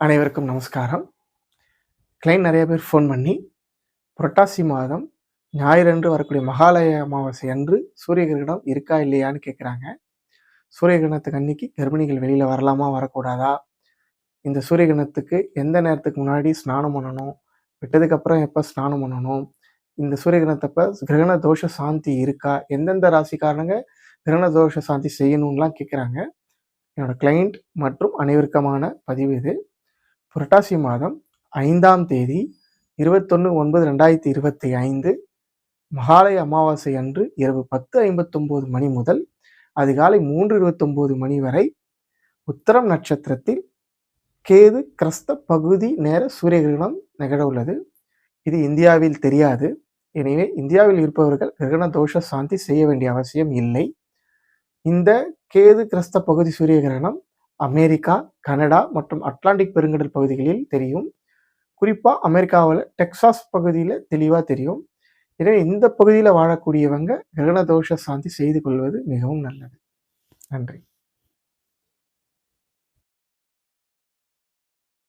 அனைவருக்கும் நமஸ்காரம். கிளைண்ட் நிறைய பேர் ஃபோன் பண்ணி புரட்டாசி மாதம் ஞாயிறன்று வரக்கூடிய மகாலய அமாவாசை அன்று சூரிய கிரகணம் இருக்கா இல்லையான்னு கேட்குறாங்க சூரிய கிரகணத்துக்கு அன்னைக்கு கர்ப்பிணிகள் வெளியில் வரலாமா வரக்கூடாதா? இந்த சூரிய கிரகணத்துக்கு எந்த நேரத்துக்கு முன்னாடி ஸ்நானம் பண்ணணும்? விட்டதுக்கப்புறம் எப்போ ஸ்நானம் பண்ணணும்? இந்த சூரிய கிரகணத்தப்ப கிரகண தோஷ சாந்தி இருக்கா? எந்தெந்த ராசிக்காரனுங்க கிரகண தோஷ சாந்தி செய்யணும்லாம் கேட்குறாங்க என்னோட கிளைண்ட் மற்றும் அனைவருக்கமான பதிவு இது. புரட்டாசி மாதம் ஐந்தாம் தேதி இருபத்தொன்று ஒன்பது ரெண்டாயிரத்தி இருபத்தி ஐந்து மகாலய அமாவாசை அன்று இரவு பத்து ஐம்பத்தொம்போது மணி முதல் அதிகாலை மூன்று இருபத்தொம்போது மணி வரை உத்தரம் நட்சத்திரத்தில் கேது கிரஸ்த பகுதி நேர சூரிய கிரகணம் நிகழ உள்ளது. இது இந்தியாவில் தெரியாது. எனவே இந்தியாவில் இருப்பவர்கள் கிரகண தோஷ சாந்தி செய்ய வேண்டிய அவசியம் இல்லை. இந்த கேது கிரஸ்த பகுதி சூரிய கிரகணம் அமெரிக்கா கனடா மற்றும் அட்லாண்டிக் பெருங்கடல் பகுதிகளில் தெரியும். குறிப்பாக அமெரிக்காவில் டெக்சாஸ் பகுதியில் தெளிவாக தெரியும். எனவே இந்த பகுதியில் வாழக்கூடியவங்க கிரகண தோஷ சாந்தி செய்து கொள்வது மிகவும் நல்லது. நன்றி.